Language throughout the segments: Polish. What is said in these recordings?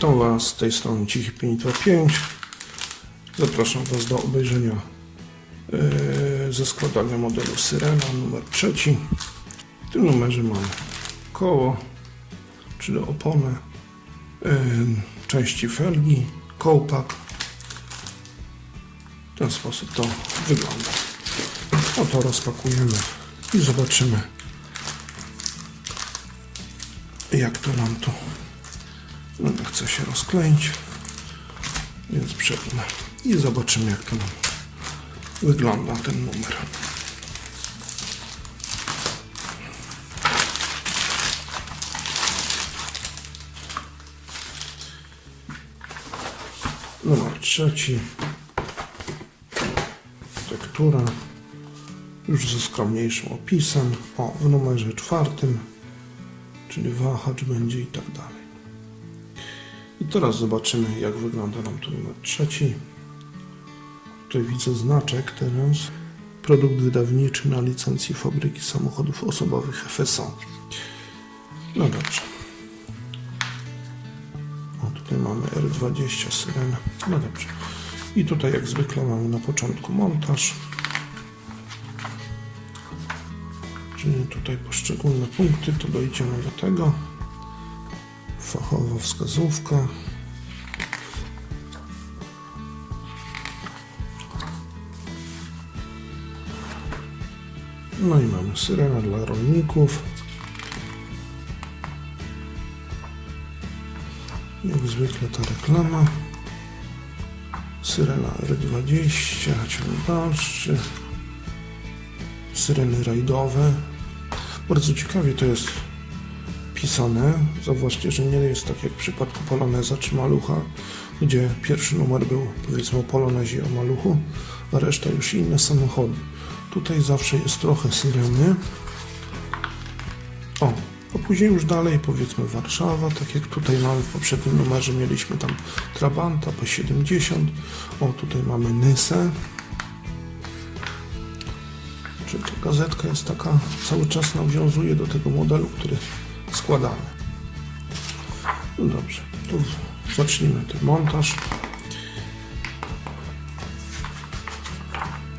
Witam Was z tej strony Cichy 525. Zapraszam Was do obejrzenia yy, ze składania modelu Syrena numer trzeci. W tym numerze mamy koło, czyli oponę, yy, części felgi, kołpak. W ten sposób to wygląda. Oto rozpakujemy i zobaczymy jak to nam tu no, chce się rozkleić, więc przepnę i zobaczymy jak to nam wygląda ten numer. Numer trzeci. Tektura. Już ze skromniejszym opisem. O, w numerze czwartym, czyli wahacz będzie i tak dalej. I teraz zobaczymy, jak wygląda nam tu numer trzeci. Tutaj widzę znaczek teraz. Produkt wydawniczy na licencji fabryki samochodów osobowych FSO. No dobrze. O, tutaj mamy R20 Syrena. No dobrze. I tutaj jak zwykle mamy na początku montaż. Czyli tutaj poszczególne punkty, to dojdziemy do tego. Fachowa wskazówka. No i mamy syrena dla rolników. Jak zwykle ta reklama. Syrena R20, ciąg dalszy. Syreny rajdowe. Bardzo ciekawie to jest pisane. Zauważcie, że nie jest tak jak w przypadku Poloneza czy Malucha, gdzie pierwszy numer był powiedzmy o Polonezie o Maluchu, a reszta już inne samochody. Tutaj zawsze jest trochę syreny. O, a później już dalej powiedzmy Warszawa, tak jak tutaj mamy w poprzednim numerze mieliśmy tam Trabanta P70. O, tutaj mamy Nysę. Czyli ta gazetka jest taka, cały czas nawiązuje do tego modelu, który składamy. No dobrze, to zacznijmy ten montaż.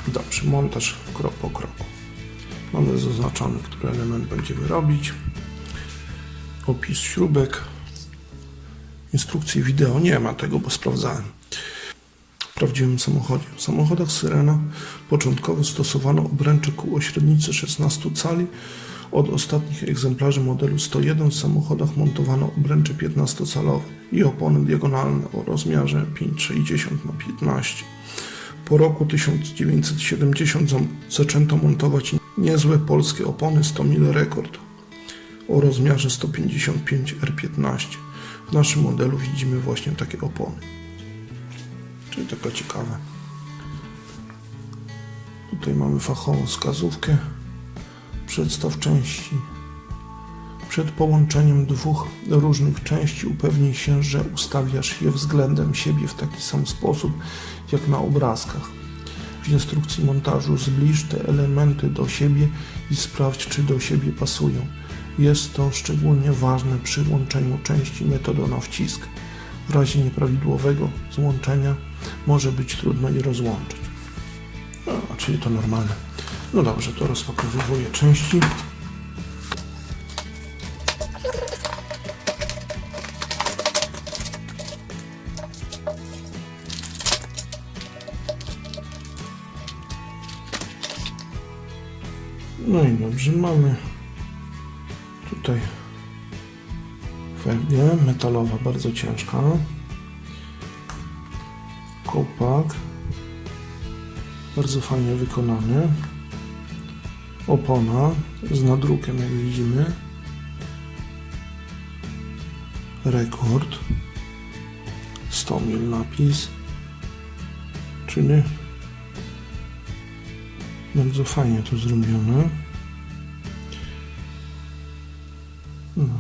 Dobrze, montaż krok po kroku. Mamy zaznaczony, który element będziemy robić. Opis śrubek. Instrukcji wideo nie ma tego, bo sprawdzałem w prawdziwym samochodzie. W samochodach Syrena początkowo stosowano obręcze kół o średnicy 16 cali. Od ostatnich egzemplarzy modelu 101 w samochodach montowano obręcze 15-calowe i opony diagonalne o rozmiarze 5,60 na 15. Po roku 1970 zam- zaczęto montować niezłe polskie opony 100 mil rekord o rozmiarze 155 R15. W naszym modelu widzimy właśnie takie opony. Czyli taka ciekawe. Tutaj mamy fachową wskazówkę. Przedstaw części. Przed połączeniem dwóch różnych części upewnij się, że ustawiasz je względem siebie w taki sam sposób, jak na obrazkach. W instrukcji montażu zbliż te elementy do siebie i sprawdź, czy do siebie pasują. Jest to szczególnie ważne przy łączeniu części metodą na wcisk. W razie nieprawidłowego złączenia może być trudno je rozłączyć. No, czyli to normalne. No dobrze, to rozpakowuję części. No i dobrze, mamy tutaj folię metalowa, bardzo ciężka. Kołpak. Bardzo fajnie wykonany. Opona z nadrukiem, jak widzimy. Rekord. 100 mil napis. Czyli bardzo fajnie to zrobione. No.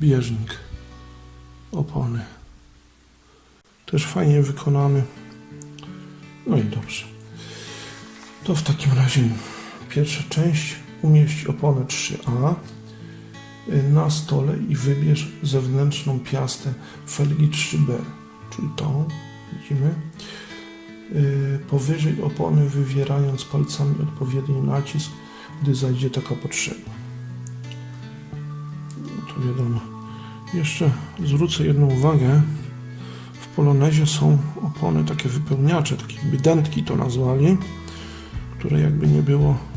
Bieżnik opony. Też fajnie wykonany. No i dobrze. To w takim razie pierwsza część umieść oponę 3A. y, na stole i wybierz zewnętrzną piastę felgi 3B, czyli tą, widzimy. Y, Powyżej opony wywierając palcami odpowiedni nacisk, gdy zajdzie taka potrzeba. To wiadomo. Jeszcze zwrócę jedną uwagę. W Polonezie są opony takie wypełniacze, takie jakby dętki to nazwali, które jakby nie było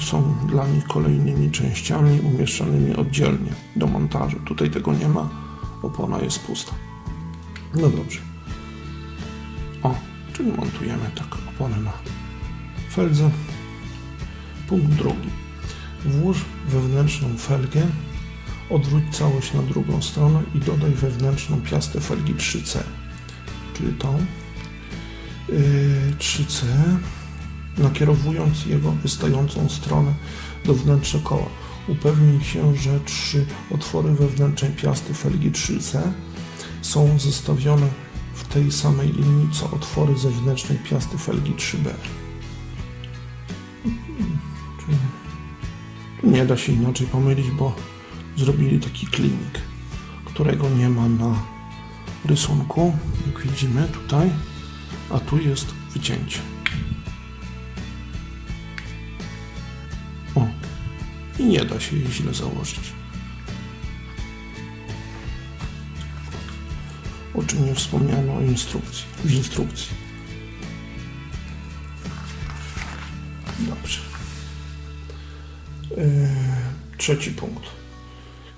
są dla nich kolejnymi częściami umieszczanymi oddzielnie do montażu. Tutaj tego nie ma, opona jest pusta. No dobrze. O, czyli montujemy tak oponę na feldze. Punkt drugi. Włóż wewnętrzną felgę, odwróć całość na drugą stronę i dodaj wewnętrzną piastę felgi 3C, czyli tą. Yy, 3C, nakierowując jego wystającą stronę do wnętrza koła. Upewnij się, że trzy otwory wewnętrznej piasty felgi 3C są zestawione w tej samej linii co otwory zewnętrznej piasty felgi 3B. Czyli tu nie da się inaczej pomylić, bo zrobili taki klinik, którego nie ma na rysunku, jak widzimy tutaj, a tu jest wycięcie. Nie da się jej źle założyć. O czym nie wspomniano o instrukcji, w instrukcji. Dobrze. Yy, trzeci punkt.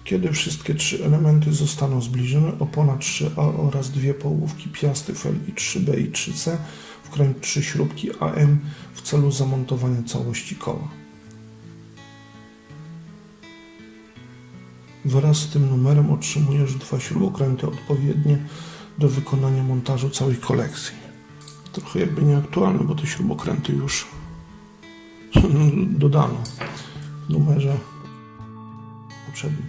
Kiedy wszystkie trzy elementy zostaną zbliżone, opona 3A oraz dwie połówki piasty felgi 3B i 3C wkręć trzy śrubki AM w celu zamontowania całości koła. Wraz z tym numerem otrzymujesz dwa śrubokręty odpowiednie do wykonania montażu całej kolekcji. Trochę jakby nieaktualne, bo te śrubokręty już dodano w numerze poprzednim.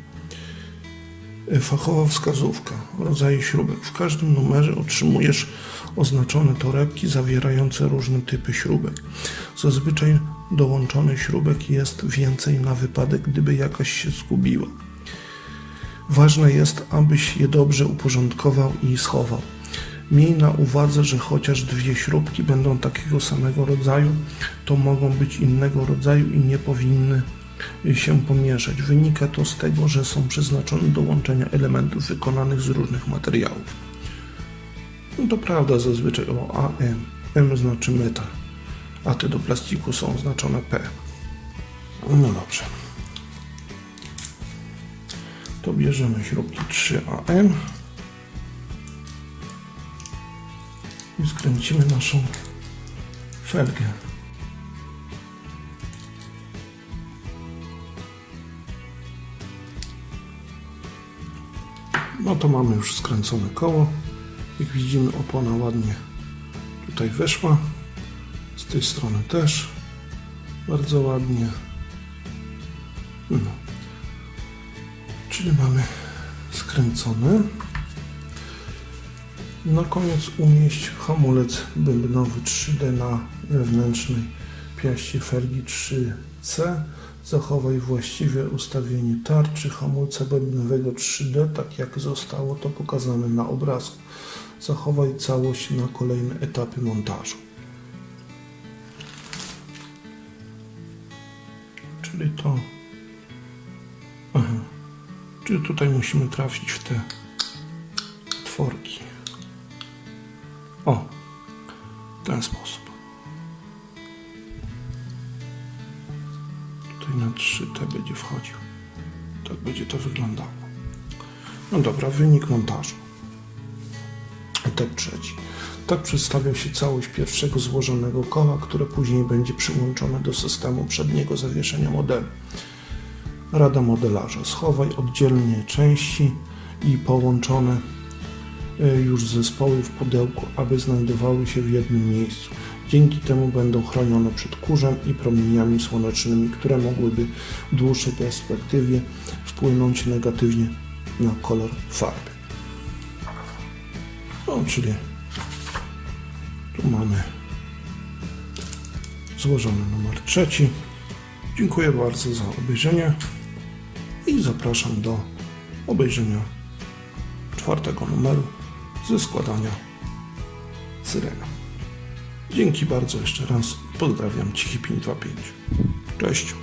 Fachowa wskazówka, rodzaje śrubek. W każdym numerze otrzymujesz oznaczone torebki zawierające różne typy śrubek. Zazwyczaj dołączonych śrubek jest więcej na wypadek, gdyby jakaś się zgubiła. Ważne jest, abyś je dobrze uporządkował i schował. Miej na uwadze, że chociaż dwie śrubki będą takiego samego rodzaju, to mogą być innego rodzaju i nie powinny się pomieszać. Wynika to z tego, że są przeznaczone do łączenia elementów wykonanych z różnych materiałów. No to prawda, zazwyczaj o AM. M znaczy metal, a te do plastiku są oznaczone P. No dobrze. To bierzemy śrubki 3AM i skręcimy naszą felgę. No to mamy już skręcone koło. Jak widzimy opona ładnie tutaj weszła. Z tej strony też bardzo ładnie. Czyli mamy skręcone. Na koniec umieść hamulec bębnowy 3D na wewnętrznej piaście felgi 3C. Zachowaj właściwe ustawienie tarczy hamulca bębnowego 3D, tak jak zostało to pokazane na obrazku. Zachowaj całość na kolejne etapy montażu. Czyli to. Czyli tutaj musimy trafić w te otworki. O, w ten sposób. Tutaj na 3T będzie wchodził. Tak będzie to wyglądało. No dobra, wynik montażu. Etap trzeci. Tak przedstawia się całość pierwszego złożonego koła, które później będzie przyłączone do systemu przedniego zawieszenia modelu. Rada modelarza. Schowaj oddzielnie części i połączone y, już zespoły w pudełku, aby znajdowały się w jednym miejscu. Dzięki temu będą chronione przed kurzem i promieniami słonecznymi, które mogłyby w dłuższej perspektywie wpłynąć negatywnie na kolor farby. No, czyli tu mamy złożony numer trzeci. Dziękuję bardzo za obejrzenie. I zapraszam do obejrzenia czwartego numeru ze składania Syrena. Dzięki bardzo jeszcze raz. Pozdrawiam Cichy 525. Cześć.